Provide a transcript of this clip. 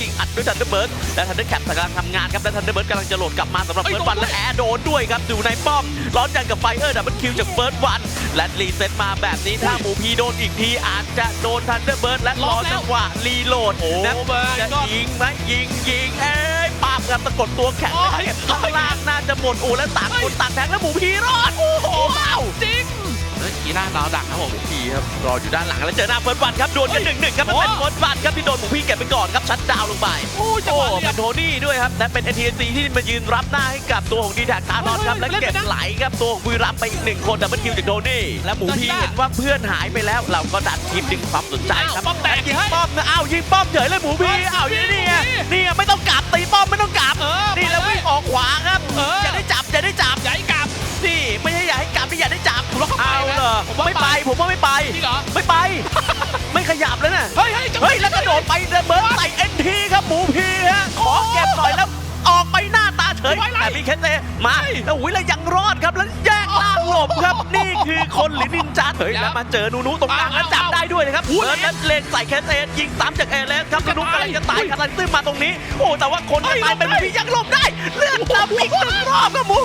ยิงอัดด้วยทันเดอร์เบิร์ดและทันเดอร์แคปกำลังทำงานครับและทันเดอร์เบิร์ดกำลังจะโหลดกลับมาสำหรับเอ้ยเฟิร์สวันโดนด้วยและแอร์โดนด้วยครับอยู่ในป้อมร้อนจังกับไฟเออร์ดับเบิลคิวจากเฟิร์สวันและรีเซ็ตมาแบบนี้ถ้าหมูพีโดนอีกทีอาจจะโดนทันเดอร์เบิร์ดและรอจังหวะรีโหลดโอ้นะ my จะ god ยิงไหมยิงยิงเอ้ยปาบครับสะกดตัวแข็งโอ้ยเก็บข้างล่างน่าจะหมดโอ้แล้วต่างคนต่างแทงแล้วหมูพีรอดโอ้โหว้าวจริงแล้วกีน่าดาวดักครับผมพีครับรออยู่ด้านหลังแล้วเจอหน้าเฟิร์สวันครับดวลกันหนึ่งหนึ่งครับมันเป็นโอ้เฟิร์สวันครับที่โดนหมูพี่เก็บไปก่อน ไป โอ้จังโอ้หวะเป็เรียนบโทนี่ด้วยครับและเป็น NTC ที่มายืนรับหน้าให้กับตัวของดีแท็กทานอสครับเฮ้และยเล่นเก็บไปนะไหลครับตัวของบุรีรัมย์ไปอีกหนึ่งคนดับเบิลคิวจากโทนี่ และหมูพี่จัดจ้าเห็นว่าเพื่อนหายไปแล้ว เราก็ดันคลิปดึงความสนใจครับอ้าวป้อมแตกยิงเฮ้ยป้อมนะอ้าวยิงป้อมเฉยเลยหมูพี่เฮ้ยอ้าวหมูพี่นี่ไงหมูพี่นี่ไงไม่ต้องกลับตีป้อมไม่ต้องกลับเออนี่แล้วไปเลย วิ่งออกขวาครับเอออย่าได้จับอย่าได้จับใหญ่กลับ นี่ไม่ใช่อย่าให้กลับนี่อย่าได้จับผมว่าเขาไปเอานะเหรอผมว่าไม่ไปไปผมว่าไม่ไปจริงเหรอ ไม่ไป ไม่ขยับเลยนะเฮ้ยเฮ้ยจังหวะ เฮ้ย แล้วกระโดดไประเบิดใส่เอ็ นทีครับหมูพีฮะขอเก็บหน่อยแล้วออกไปหน้าตาเฉยไว้ไล่แต่มีเคสเซมาแล้วอุ้ยแล้วยังรอดครับแล้วแยกล่างหลบครับนี่คือคนหรือนินจาเฮ้ยแล้วมาเจอนูนูตรงกลางแล้วจับได้ด้วยนะครับอุ้ยเบิร์ดแล้วเลนใส่แคสเซยิงซ้ำจากเอเลสครับนูนูกำลังจะตายคาราลิซึมมาตรงนี้โอ้แต่ว่าคนจะตายเป็นหมูพียังหลบได้ เลือดดำอีกหนึ่งรอบครับหมู